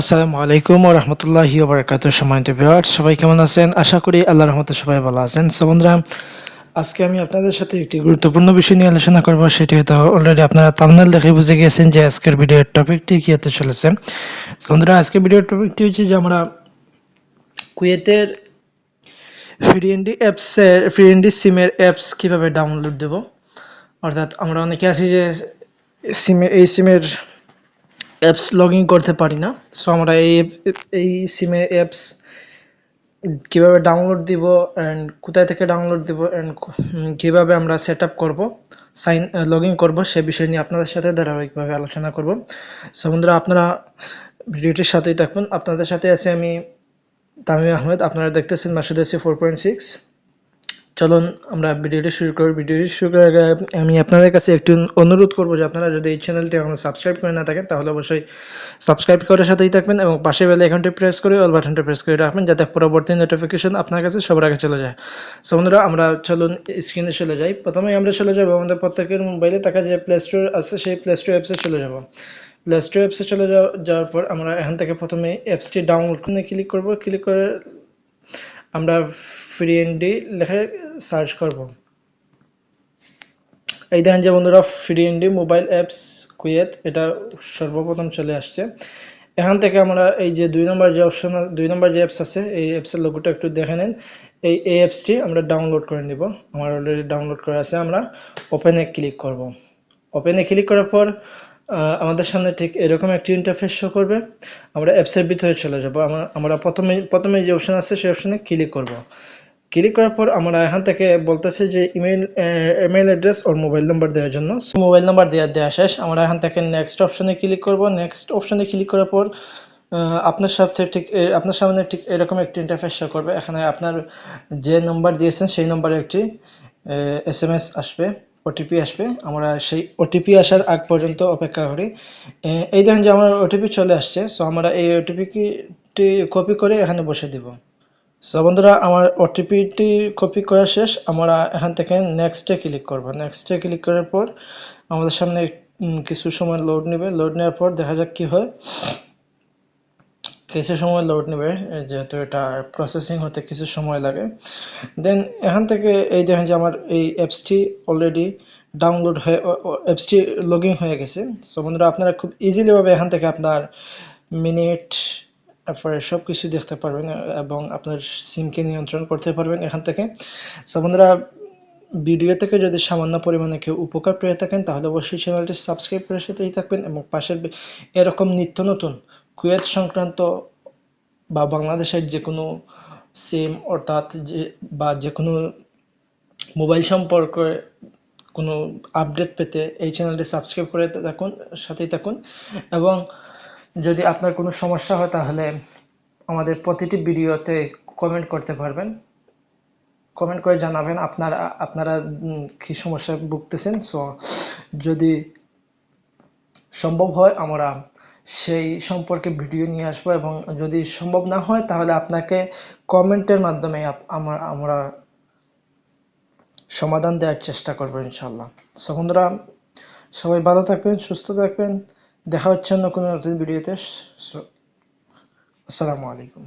আসসালামু আলাইকুম ও রহমতুল্লাহি ওবরাকাত সম্মানিত ভিউয়ার্স, সবাই কেমন আছেন? আশা করি আল্লাহ রহমতে সবাই ভালো আছেন। সো বন্ধুরা, আজকে আমি আপনাদের সাথে একটি গুরুত্বপূর্ণ বিষয় নিয়ে আলোচনা করব, সেটি হয়তো অলরেডি আপনারা থাম্বনেল দেখে বুঝে গিয়েছেন যে আজকের ভিডিওর টপিকটি কি হতে চলেছে। বন্ধুরা, আজকের ভিডিওর টপিকটি হচ্ছে যে আমরা কুয়েতের ফ্রিএনডি অ্যাপসের ফ্রিএনডি সিমের অ্যাপস কীভাবে ডাউনলোড দেব? অর্থাৎ আমরা অনেকে আছি যে সিমে এই সিমের অ্যাপস লগ করতে পারি না। সো আমরা এই এই সিমে অ্যাপস কীভাবে ডাউনলোড দিব অ্যান্ড কোথায় থেকে ডাউনলোড দিব অ্যান্ড কীভাবে আমরা সেট আপ করব সাইন লগ ইন করব, সে বিষয় নিয়ে আপনাদের সাথে ধারাবাহিকভাবে আলোচনা করব। সো আপনারা ভিডিওটির সাথেই থাকুন। আপনাদের সাথে আছে আমি তামিম আহমেদ। আপনারা দেখতেছেন Masud AC four point six চলুন আমরা ভিডিওটি শুরু করি। ভিডিওটি শুরু করার আগে আমি আপনাদের কাছে একটু অনুরোধ করব যে আপনারা যদি এই চ্যানেলটি এখনও সাবস্ক্রাইব করে না থাকেন, তাহলে অবশ্যই সাবস্ক্রাইব করার সাথেই থাকবেন এবং পাশে বেলে এখানটি প্রেস করে, অল বাটনটি প্রেস করে রাখবেন যাতে পরবর্তী নোটিফিকেশন আপনার কাছে সবার আগে চলে যায়। সো বন্ধুরা, আমরা চলুন স্ক্রিনে চলে যাই। প্রথমেই আমরা চলে যাব আমাদের প্রত্যেকের মোবাইলে থাকা যে প্লে স্টোর আছে, সেই প্লে স্টোর অ্যাপসে চলে যাব। প্লে স্টোর অ্যাপসে চলে যাওয়ার পর আমরা এখান থেকে প্রথমে অ্যাপসটি ডাউনলোড করে ক্লিক করব। ক্লিক করে আমরা ফ্রি এনডি লেখে সার্চ করব। এই দেখেন যে বন্ধুরা free ND mobile apps Kuwait, এটা সর্বপ্রথম চলে আসছে। এখান থেকে আমরা এই যে দুই নম্বর যে অপশন দুই নম্বর যে অ্যাপস আছে, এই অ্যাপসের লোগোটা একটু দেখে নেন। এই এই অ্যাপসটি আমরা ডাউনলোড করে নিব। আমার অলরেডি ডাউনলোড করা আছে, আমরা ওপেনে ক্লিক করব। ওপেনে ক্লিক করার পর আমাদের সামনে ঠিক এরকম একটি ইন্টারফেস শো করবে। আমরা অ্যাপসের ভিতরে চলে যাব। আমরা প্রথমে প্রথমে যে অপশন আছে, সেই অপশনে ক্লিক করব। ক্লিক করার পর আমরা এখান থেকে বলতেছে যে email email address or mobile number দেওয়ার জন্য। মোবাইল নাম্বার দেওয়া দেওয়া শেষ। আমরা এখান থেকে নেক্সট অপশনে ক্লিক করব। নেক্সট অপশনে ক্লিক করার পর আপনার সাথে ঠিক আপনার সামনে ঠিক এরকম একটি ইন্টারফেস শো করবে। এখানে আপনার যে নাম্বার দিয়েছেন, সেই নম্বরে একটি এস এম এস আসবে ওটিপি আসবে। আমরা সেই ওটিপি আসার আগ পর্যন্ত অপেক্ষা করি। এই দেখেন যে আমার ওটিপি চলে আসছে। সো আমরা এই ওটিপিটি কপি করে এখানে বসে দিব। সো বন্ধুরা, আমার ওটিপিটি কপি করা শেষ। আমরা এখান থেকে নেক্সটে ক্লিক করব। নেক্সটে ক্লিক করার পর আমাদের সামনে কিছু সময় লোড নেবে। লোড নেওয়ার পর দেখা যাক কি হয়। কিছু সময় লোড নেবে যেহেতু এটা প্রসেসিং হতে কিছু সময় লাগে। দেন এখান থেকে এই দেখেন যে আমার এই অ্যাপসটি অলরেডি ডাউনলোড হয়ে অ্যাপসটি লগ হয়ে গেছে। সো বন্ধুরা, আপনারা খুব ইজিলিভাবে এখান থেকে আপনার মিনিট তারপরে সব কিছু দেখতে পারবেন, এবং আপনার সিমকে নিয়ন্ত্রণ করতে পারবেন এখান থেকে। সো বন্ধুরা ভিডিও থেকে যদি সামান্য পরিমাণে কেউ উপকার পেয়ে থাকেন, তাহলে অবশ্যই চ্যানেলটি সাবস্ক্রাইব করে সাথেই থাকবেন, এবং পাশের এরকম নিত্য নতুন কুয়েত সংক্রান্ত বা বাংলাদেশের যে কোনো সিম অর্থাৎ যে, বা যে কোনো মোবাইল সম্পর্কে কোনো আপডেট পেতে এই চ্যানেলটি সাবস্ক্রাইব করে থাকুন, সাথেই থাকুন, এবং যদি আপনার কোনো সমস্যা হয়, তাহলে আমাদের প্রতিটি ভিডিওতে কমেন্ট করতে পারবেন। কমেন্ট করে জানাবেন আপনারা আপনারা কি সমস্যায় ভুগতেছেন। সো যদি সম্ভব হয়, আমরা সেই সম্পর্কে ভিডিও নিয়ে আসব এবং যদি সম্ভব না হয়, তাহলে আপনাকে কমেন্টের মাধ্যমে আমরা আমরা সমাধান দেওয়ার চেষ্টা করব ইনশাল্লাহ সো বন্ধুরা, সবাই ভালো থাকবেন, সুস্থ থাকবেন। দেখা হচ্ছে অন্য কোনো নতুন ভিডিওতে আসসালামু আলাইকুম।